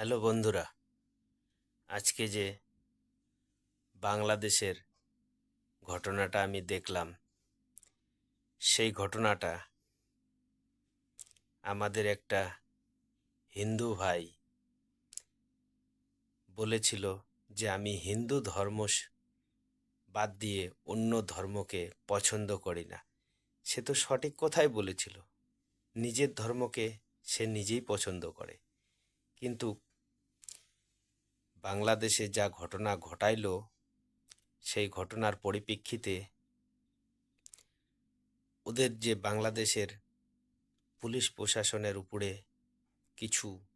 Hello বন্ধুরা, আজকে যে বাংলাদেশের ঘটনাটা আমি দেখলাম, সেই ঘটনাটা আমাদের একটা হিন্দু ভাই বলেছিল যে আমি হিন্দু ধর্ম বাদ দিয়ে অন্য ধর্মকে পছন্দ করি না। সে তো সঠিক কথাই বলেছিল। নিজের ধর্মকে সে নিজেই পছন্দ করে। কিন্তু বাংলাদেশে যা ঘটনা ঘটাইল, সেই ঘটনার পরিপ্রেক্ষিতে ওদের যে বাংলাদেশের পুলিশ প্রশাসনের উপরে কিছু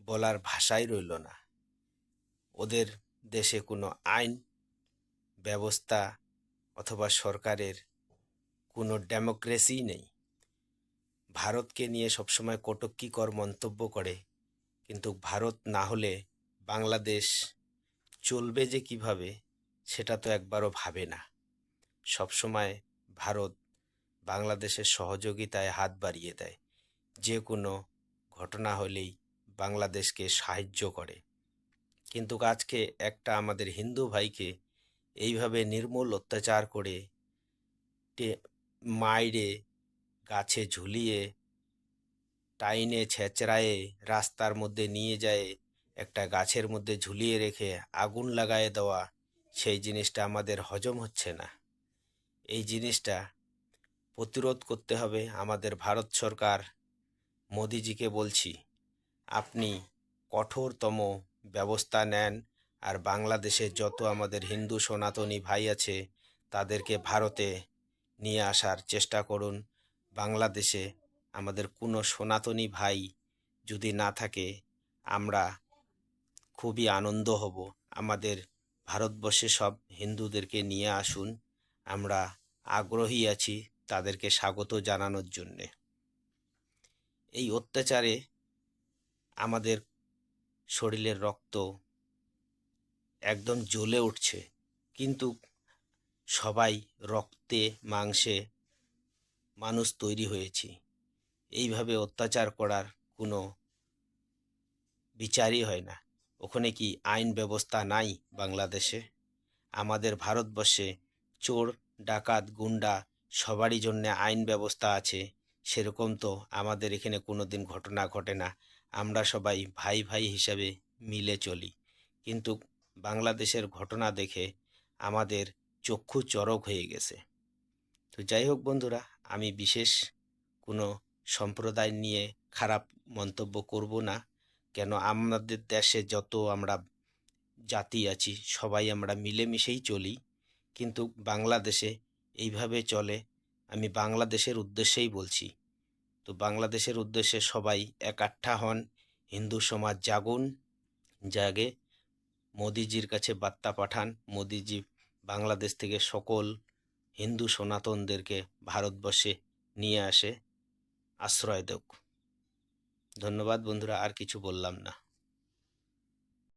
বলার ভাষাই রইল না। ওদের দেশে কোনো আইন ব্যবস্থা অথবা সরকারের কোনো ডেমোক্রেসি নেই। ভারতকে নিয়ে সবসময় কটুক্তিকর মন্তব্য করে কিন্তু ভারত না হলে বাংলাদেশ চলবে যে কীভাবে, সেটা তো একবারও ভাবে না। সবসময় ভারত বাংলাদেশের সহযোগিতায় হাত বাড়িয়ে দেয়। যে কোনো ঘটনা হলেই বাংলাদেশকে সাহায্য করে। কিন্তু আজকে একটা আমাদের হিন্দু ভাইকে এইভাবে নির্মূল অত্যাচার করে মাইরে গাছে ঝুলিয়ে টাইনে ছেঁচড়ায়ে রাস্তার মধ্যে নিয়ে যায়, একটা গাছের মধ্যে ঝুলিয়ে রেখে আগুন লাগায় দেওয়া, সেই জিনিসটা আমাদের হজম হচ্ছে না। এই জিনিসটা প্রতিরোধ করতে হবে আমাদের ভারত সরকার। মোদিজিকে বলছি, আপনি কঠোরতম ব্যবস্থা নেন আর বাংলাদেশে যত আমাদের হিন্দু সনাতনী ভাই আছে, তাদেরকে ভারতে নিয়ে আসার চেষ্টা করুন। বাংলাদেশে আমাদের কোনো সনাতনী ভাই যদি না থাকে, আমরা খুবই আনন্দ হব। আমাদের ভারতবর্ষে সব হিন্দুদেরকে নিয়ে আসুন। আমরা আগ্রহী আছি তাদেরকে স্বাগত জানানোর জন্যে। এই অত্যাচারে আমাদের শরীরের রক্ত একদম জ্বলে উঠছে। কিন্তু সবাই রক্তে, মাংসে মানুষ তৈরি হয়েছি। এইভাবে অত্যাচার করার কোনো বিচারই হয় না। ওখানে কি আইন ব্যবস্থা নাই বাংলাদেশে? আমাদের ভারতবর্ষে চোর, ডাকাত, গুন্ডা সবারই জন্য আইন ব্যবস্থা আছে। সেরকম তো আমাদের এখানে কোনো দিন ঘটনা ঘটে না। আমরা সবাই ভাই ভাই হিসাবে মিলে চলি। কিন্তু বাংলাদেশের ঘটনা দেখে আমাদের চক্ষু চরক হয়ে গেছে। তো যাই হোক বন্ধুরা, আমি বিশেষ কোনো সম্প্রদায় নিয়ে খারাপ মন্তব্য করব না। কেন আমাদের দেশে যত আমরা জাতি আছি, সবাই আমরা মিলেমিশেই চলি। কিন্তু বাংলাদেশে এইভাবে চলে, আমি বাংলাদেশের উদ্দেশ্যেই বলছি। তো বাংলাদেশের উদ্দেশ্যে সবাই একাঠা হন, হিন্দু সমাজ জাগুন, জাগে, মোদিজির কাছে বার্তা পাঠান। মোদিজি বাংলাদেশ থেকে সকল হিন্দু সনাতনদেরকে ভারতবর্ষে নিয়ে আসে। আশ্রয় দেব ধন্যবাদ বন্ধুরা আর কিছু বললাম না।